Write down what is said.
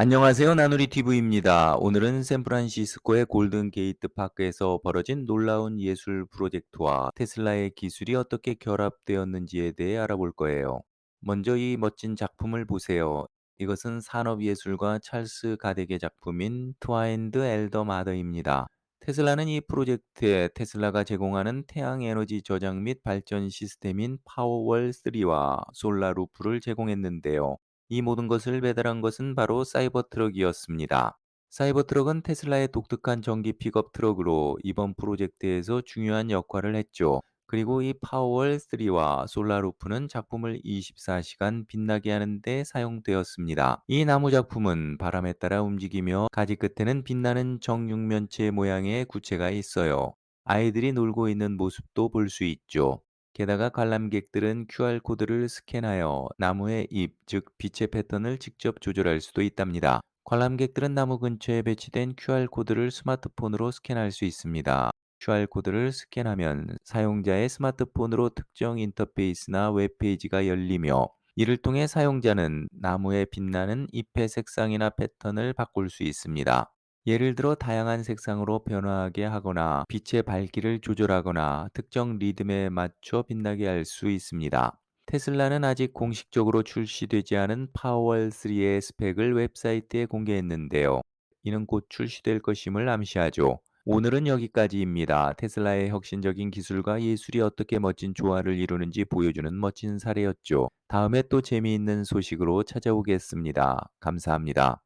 안녕하세요. 나누리 TV입니다. 오늘은 샌프란시스코의 골든 게이트 파크에서 벌어진 놀라운 예술 프로젝트와 테슬라의 기술이 어떻게 결합되었는지에 대해 알아볼 거예요. 먼저 이 멋진 작품을 보세요. 이것은 산업예술가 찰스 가덱의 작품인 트와인드 엘더 마더입니다. 테슬라는 이 프로젝트에 테슬라가 제공하는 태양 에너지 저장 및 발전 시스템인 파워월 3와 솔라 루프를 제공했는데요. 이 모든 것을 배달한 것은 바로 사이버트럭이었습니다. 사이버트럭은 테슬라의 독특한 전기 픽업 트럭으로 이번 프로젝트에서 중요한 역할을 했죠. 그리고 이 파워월 3와 솔라루프는 작품을 24시간 빛나게 하는 데 사용되었습니다. 이 나무 작품은 바람에 따라 움직이며 가지 끝에는 빛나는 정육면체 모양의 구체가 있어요. 아이들이 놀고 있는 모습도 볼 수 있죠. 게다가 관람객들은 QR코드를 스캔하여 나무의 잎, 즉 빛의 패턴을 직접 조절할 수도 있답니다. 관람객들은 나무 근처에 배치된 QR코드를 스마트폰으로 스캔할 수 있습니다. QR코드를 스캔하면 사용자의 스마트폰으로 특정 인터페이스나 웹페이지가 열리며 이를 통해 사용자는 나무에 빛나는 잎의 색상이나 패턴을 바꿀 수 있습니다. 예를 들어 다양한 색상으로 변화하게 하거나 빛의 밝기를 조절하거나 특정 리듬에 맞춰 빛나게 할 수 있습니다. 테슬라는 아직 공식적으로 출시되지 않은 파워월 3의 스펙을 웹사이트에 공개했는데요. 이는 곧 출시될 것임을 암시하죠. 오늘은 여기까지입니다. 테슬라의 혁신적인 기술과 예술이 어떻게 멋진 조화를 이루는지 보여주는 멋진 사례였죠. 다음에 또 재미있는 소식으로 찾아오겠습니다. 감사합니다.